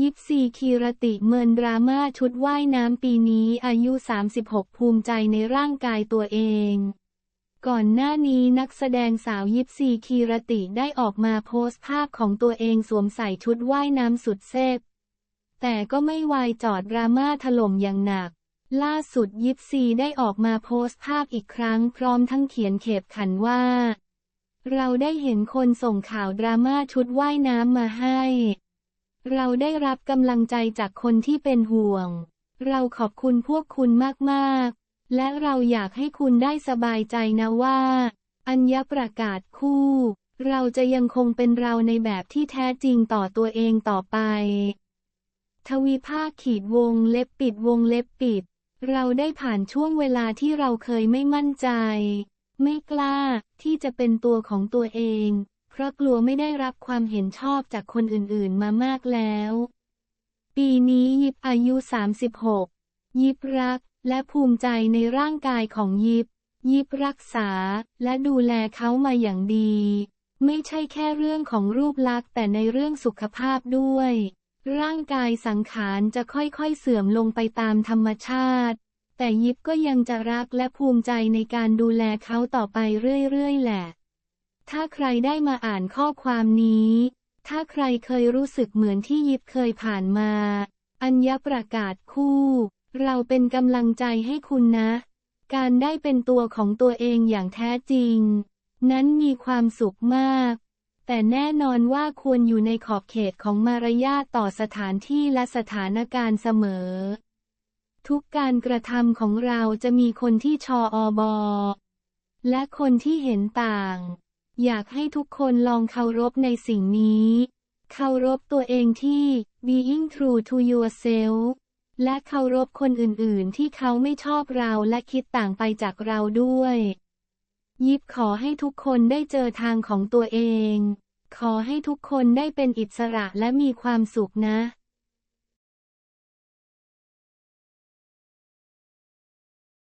ยิปซีคีรติเมินดราม่าชุดว่ายน้ำปีนี้อายุ 36 ภูมิใจในร่างกายตัวเอง ก่อนหน้านี้นักแสดงสาวยิปซีคีรติได้ออกมาโพสต์ภาพของตัวเองสวมใส่ชุดว่ายน้ำสุดเซฟแต่ก็ไม่วายจอดดราม่าถล่มอย่างหนัก ล่าสุดยิปซีได้ออกมาโพสต์ภาพอีกครั้งพร้อมทั้งเขียนเข็บขันว่า เราได้เห็นคนส่งข่าวดราม่าชุดว่ายน้ำมาให้ เราได้รับกำลังใจจากคนที่เป็นห่วง เราขอบคุณพวกคุณมากๆ และเราอยากให้คุณได้สบายใจนะว่า อัญญประกาศคู่ เราจะยังคงเป็นเราในแบบที่แท้จริงต่อตัวเองต่อไป ทวีภาคขีดวงเล็บปิดวงเล็บปิด เราได้ผ่านช่วงเวลาที่เราเคยไม่มั่นใจ ไม่กล้าที่จะเป็นตัวของตัวเอง เพราะกลัวไม่ได้รับความเห็นชอบจากคนอื่นๆมามากแล้ว ปีนี้ยิบอายุ 36 ยิบรักและภูมิใจในร่างกายของยิบ ยิบรักษาและดูแลเขามาอย่างดี ไม่ใช่แค่เรื่องของรูปลักษณ์แต่ในเรื่องสุขภาพด้วย ร่างกายสังขารจะค่อยๆเสื่อมลงไปตามธรรมชาติ แต่ยิบก็ยังจะรักและภูมิใจในการดูแลเขาต่อไปเรื่อยๆแหละ ถ้าใครได้มาอ่านข้อความนี้ ถ้าใครเคยรู้สึกเหมือนที่ยิบเคยผ่านมา อัญญประกาศคู่ เราเป็นกำลังใจให้คุณนะ การได้เป็นตัวของตัวเองอย่างแท้จริง นั้นมีความสุขมาก แต่แน่นอนว่าควรอยู่ในขอบเขตของมารยาทต่อสถานที่และสถานการณ์เสมอ ทุกการกระทำของเราจะมีคนที่ชออบอและคนที่เห็นต่าง อยากให้ทุกคนลองเคารพในสิ่งนี้ เคารพตัวเองที่ being true to yourself และเคารพคนอื่นๆ ที่เขาไม่ชอบเราและคิดต่างไปจากเราด้วย ยิบขอให้ทุกคนได้เจอทางของตัวเอง ขอให้ทุกคนได้เป็นอิสระและมีความสุขนะ